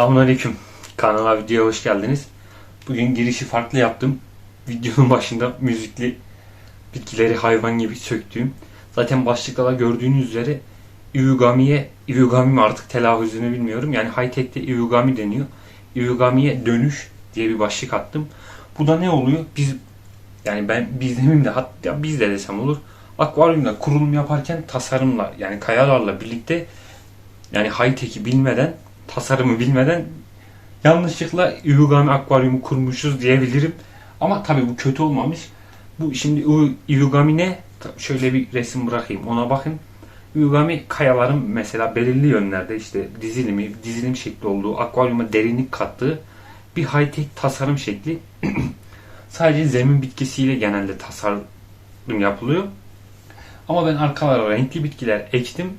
Selamünaleyküm. Kanala videoya hoş geldiniz. Bugün girişi farklı yaptım. Videonun başında müzikli bitkileri hayvan gibi söktüğüm. Zaten başlıkta da gördüğünüz üzere Iwagami'ye, Iwagami mi artık telaffuzunu bilmiyorum. Yani high tech'te Iwagami deniyor. Iwagami'ye dönüş diye bir başlık attım. Bu da ne oluyor? Biz yani ben biz demeyeyim de hatta biz de desem olur. Akvaryumda kurulum yaparken tasarımla yani kayalarla birlikte yani high tech'i bilmeden tasarımı bilmeden yanlışlıkla Iwagami akvaryumu kurmuşuz diyebilirim. Ama tabii bu kötü olmamış. Bu şimdi Iwagami ne? Şöyle bir resim bırakayım ona bakın. Iwagami kayaların mesela belirli yönlerde işte dizilimi, dizilim şekli olduğu, akvaryuma derinlik kattığı bir high-tech tasarım şekli. Sadece zemin bitkisiyle genelde tasarım yapılıyor. Ama ben arkalara renkli bitkiler ektim.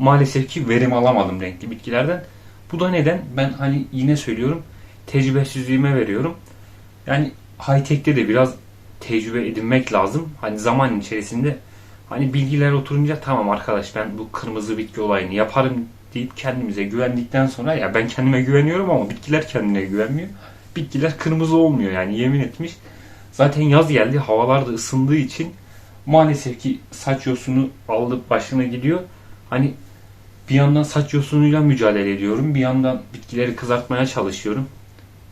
Maalesef ki verim alamadım renkli bitkilerden. Bu da neden? Ben hani yine söylüyorum tecrübesizliğime veriyorum. Yani high tech'te de biraz tecrübe edinmek lazım. Hani zaman içerisinde hani bilgiler oturunca tamam arkadaş ben bu kırmızı bitki olayını yaparım deyip kendimize güvendikten sonra ya ben kendime güveniyorum ama bitkiler kendine güvenmiyor. Bitkiler kırmızı olmuyor yani yemin etmiş. Zaten yaz geldi havalar da ısındığı için maalesef ki saç yosunu aldı başına gidiyor. Hani bir yandan saç yosunuyla mücadele ediyorum. Bir yandan bitkileri kızartmaya çalışıyorum.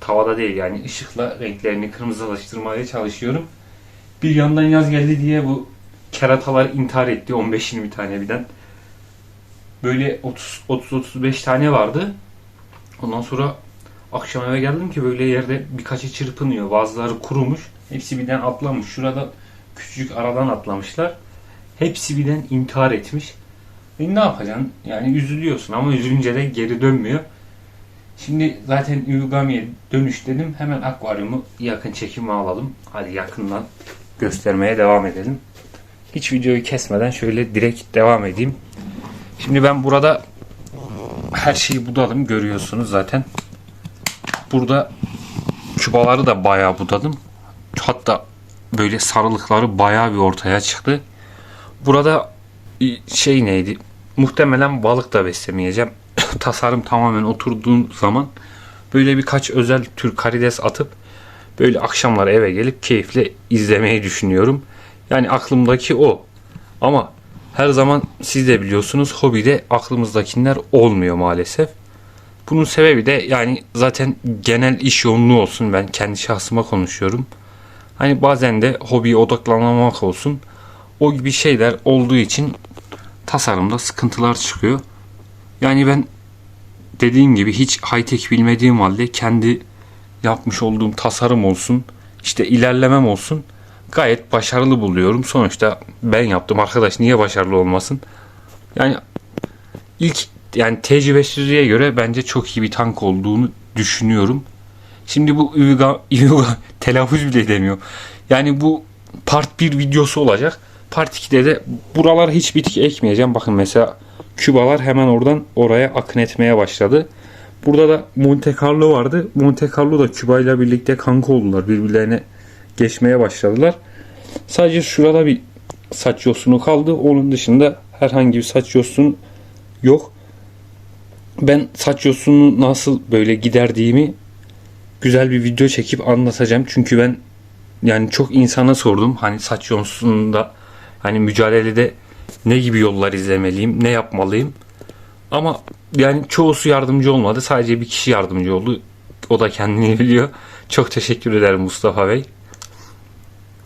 Tavada değil yani ışıkla renklerini kırmızılaştırmaya çalışıyorum. Bir yandan yaz geldi diye bu keratalar intihar etti 15-20 tane birden. Böyle 30-35 tane vardı. Ondan sonra akşam eve geldim ki böyle yerde birkaçı çırpınıyor. Bazıları kurumuş. Hepsi birden atlamış. Şurada küçücük aradan atlamışlar. Hepsi birden intihar etmiş. E ne yapacaksın? Yani üzülüyorsun ama üzülünce de geri dönmüyor. Şimdi zaten Iwagami'ye dönüş dedim. Hemen akvaryumu yakın çekime alalım. Hadi yakından göstermeye devam edelim. Hiç videoyu kesmeden şöyle direkt devam edeyim. Şimdi ben burada her şeyi budadım görüyorsunuz zaten. Burada çubaları da bayağı budadım. Hatta böyle sarılıkları bayağı bir ortaya çıktı. Burada şey neydi? Muhtemelen balık da beslemeyeceğim. Tasarım tamamen oturduğum zaman böyle birkaç özel tür karides atıp böyle akşamlar eve gelip keyifle izlemeyi düşünüyorum. Yani aklımdaki o. Ama her zaman siz de biliyorsunuz hobide aklımızdakiler olmuyor maalesef. Bunun sebebi de yani zaten genel iş yoğunluğu olsun ben kendi şahsıma konuşuyorum. Hani bazen de hobiye odaklanmamak olsun. O gibi şeyler olduğu için tasarımda sıkıntılar çıkıyor. Yani ben dediğim gibi hiç high tech bilmediğim halde kendi yapmış olduğum tasarım olsun, işte ilerlemem olsun gayet başarılı buluyorum. Sonuçta ben yaptım arkadaş niye başarılı olmasın? Yani ilk yani tecrübesizliğe göre bence çok iyi bir tank olduğunu düşünüyorum. Şimdi bu Iviga, Iviga telaffuz bile edemiyor. Yani bu part 1 videosu olacak. Part 2'de de buralara hiç bitki ekmeyeceğim. Bakın mesela kübalar hemen oradan oraya akın etmeye başladı. Burada da Monte Carlo vardı. Monte Carlo da Küba ile birlikte kanka oldular. Birbirlerine geçmeye başladılar. Sadece şurada bir saç yosunu kaldı. Onun dışında herhangi bir saç yosunu yok. Ben saç yosunu nasıl böyle giderdiğimi güzel bir video çekip anlatacağım. Çünkü ben yani çok insana sordum. Hani saç yosununda hani mücadelede ne gibi yollar izlemeliyim, ne yapmalıyım. Ama yani çoğusu yardımcı olmadı. Sadece bir kişi yardımcı oldu. O da kendini biliyor. Çok teşekkür ederim Mustafa Bey.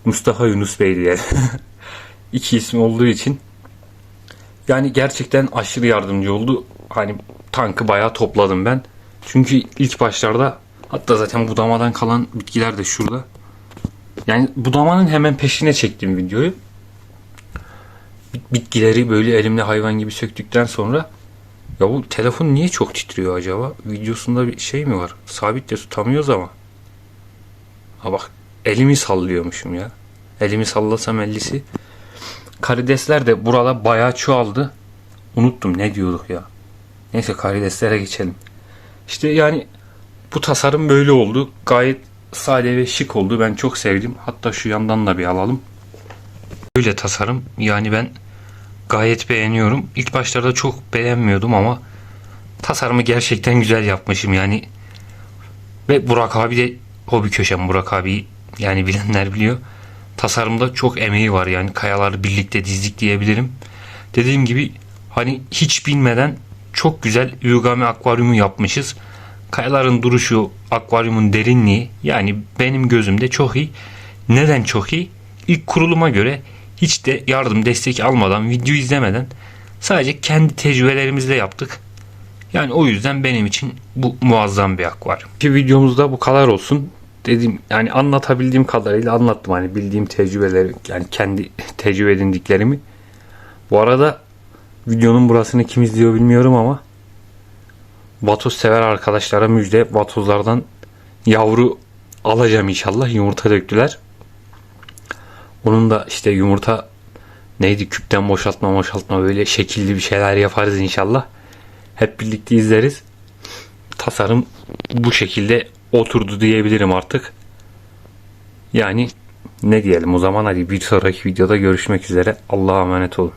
Mustafa Yunus Bey diye. İki ismi olduğu için. Yani gerçekten aşırı yardımcı oldu. Hani tankı bayağı topladım ben. Çünkü ilk başlarda hatta zaten budamadan kalan bitkiler de şurada. Yani budamanın hemen peşine çektim videoyu. Bit- Bitkileri böyle elimle hayvan gibi söktükten sonra ya bu telefon niye çok titriyor acaba? Videosunda bir şey mi var? Sabit de tutamıyoruz ama. Ha bak elimi sallıyormuşum ya. Elimi sallasam ellisi. Karidesler de burada bayağı çoğaldı. Unuttum ne diyorduk ya. Neyse karideslere geçelim. İşte yani bu tasarım böyle oldu. Gayet sade ve şık oldu. Ben çok sevdim. Hatta şu yandan da bir alalım. Böyle tasarım. Yani ben gayet beğeniyorum. İlk başlarda çok beğenmiyordum ama tasarımı gerçekten güzel yapmışım yani. Ve Burak abi de hobi köşem Burak abi yani bilenler biliyor. Tasarımda çok emeği var yani kayaları birlikte dizdik diyebilirim. Dediğim gibi hani hiç bilmeden çok güzel Yugami akvaryumu yapmışız. Kayaların duruşu, akvaryumun derinliği yani benim gözümde çok iyi. Neden çok iyi? İlk kuruluma göre hiç de yardım destek almadan, video izlemeden sadece kendi tecrübelerimizle yaptık. Yani o yüzden benim için bu muazzam bir akvaryum. Bir videomuzda bu kadar olsun. Dedim yani anlatabildiğim kadarıyla anlattım hani bildiğim tecrübeleri yani kendi tecrübe edindiklerimi. Bu arada videonun burasını kim izliyor bilmiyorum ama vatoz sever arkadaşlara müjde vatozlardan yavru alacağım inşallah yumurta döktüler. Onun da işte yumurta neydi küpten boşaltma boşaltma böyle şekilli bir şeyler yaparız inşallah. Hep birlikte izleriz. Tasarım bu şekilde oturdu diyebilirim artık. Yani ne diyelim o zaman hadi bir sonraki videoda görüşmek üzere. Allah'a emanet olun.